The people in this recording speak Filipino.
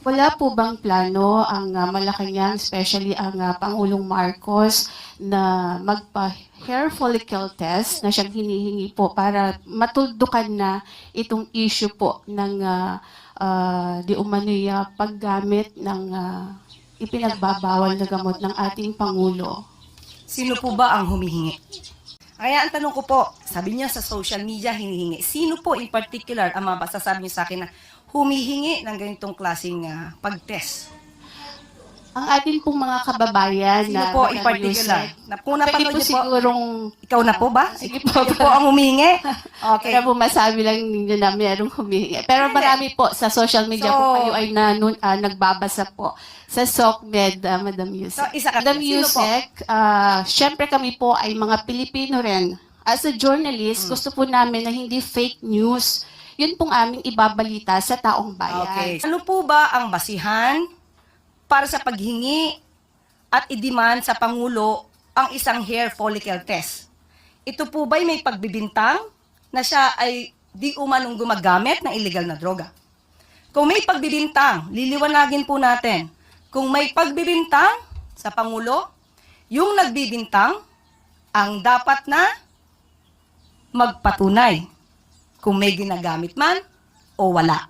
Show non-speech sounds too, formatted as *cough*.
Wala po bang plano ang uh, Malacanang, especially ang ah, Pangulong Marcos, na magpa-hair follicle test na siyang hinihingi po para matuldukan na itong issue po ng ah, ah, di ah, paggamit ng ah, ipinagbabawal na gamot ng ating Pangulo? Sino po ba ang humihingi? Kaya ang tanong ko po, sabi niya sa social media hinihingi. Sino po in particular ang mga masasabi niyo sa akin na humihingi ng ganitong klaseng ah, pag-test? Ang ating pong mga kababayan Sino na po in particular? Na, kung napanood po niyo po, sigurong ikaw na po ba? *laughs* Sige po. Ikaw po ang humihingi? *laughs* Okay. Kaya po masabi lang ninyo na mayroong humihingi. Pero marami po sa social media So- kung kayo ay nanun, ah, nagbabasa po sa SOCMED, ah, Madam Yusek. So, isa ka- Madam po? Yusek, ah, syempre kami po ay mga Pilipino rin. As a journalist, Hmm. gusto po namin na hindi fake news. Yun pong aming ibabalita sa taong bayan. Okay. Ano po ba ang basihan para sa paghingi at i-demand sa Pangulo ang isang hair follicle test? Ito po ba'y may pagbibintang na siya ay di umanong gumagamit ng illegal na droga? Kung may pagbibintang, liliwanagin po natin. Kung may pagbibintang sa Pangulo, yung nagbibintang ang dapat na magpatunay kung may ginagamit man o wala.